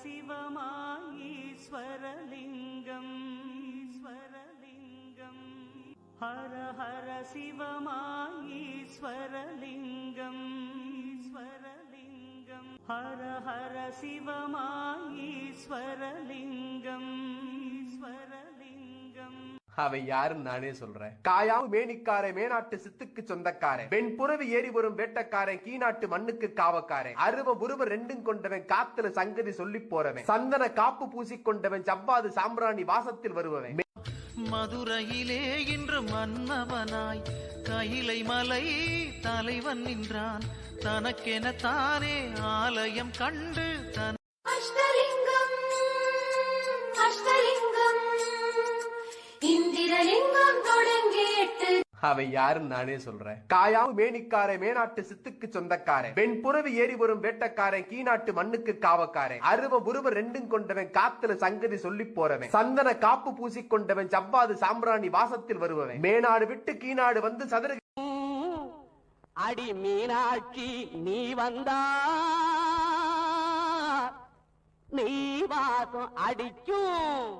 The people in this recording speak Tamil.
शिवमायीश्वरलिङ्गम् ईश्वरलिङ्गम् हर हर शिवमायीश्वरलिङ्गम् ईश्वरलिङ्गम् हर हर शिवमायीश्वरलिङ्गम् ईश्वर அவை யாருன்னு நானே சொல்றேன். காயாம் மேனிக்காரன் மேனாட்டு சித்துக்கு சொந்தக்காரன் பெண் புறவி ஏறி வரும் வேட்டக்காரன் கீநாட்டு மண்ணுக்கு காவக்காரன் அருவ உருவ ரெண்டும் கொண்டவன் காத்துல சங்கதி சொல்லி போறவன். சந்தன காப்பு பூசிக்கொண்டவன் ஜவ்வாது சாம்பிராணி வாசத்தில் வருபவன். மதுரையிலே இன்று மன்னவனாய் கையிலை மலை தலைவன் நின்றான். தனக்கென தானே ஆலயம் கண்டு தன் அவன் அவை யாருன்னு நானே சொல்றேன். காயாவு மேனிக்காரன் மேனாட்டு சித்துக்கு சொந்தக்காரன். வெண் புறவி ஏறி வரும் வேட்டக்காரன் கீநாட்டு மண்ணுக்கு காவக்காரன். அருவ உருவ ரெண்டும் கொண்டவன் காத்துல சங்கதி சொல்லி போறவன். சந்தன காப்பு பூசிக்கொண்டவன் சவ்வாது சாம்பிராணி வாசத்தில் வருபவன். மேநாடு விட்டு கீநாடு வந்து சதுர அடி மீனாட்சி நீ வந்தா. நீ வாசம் அடிக்கும்.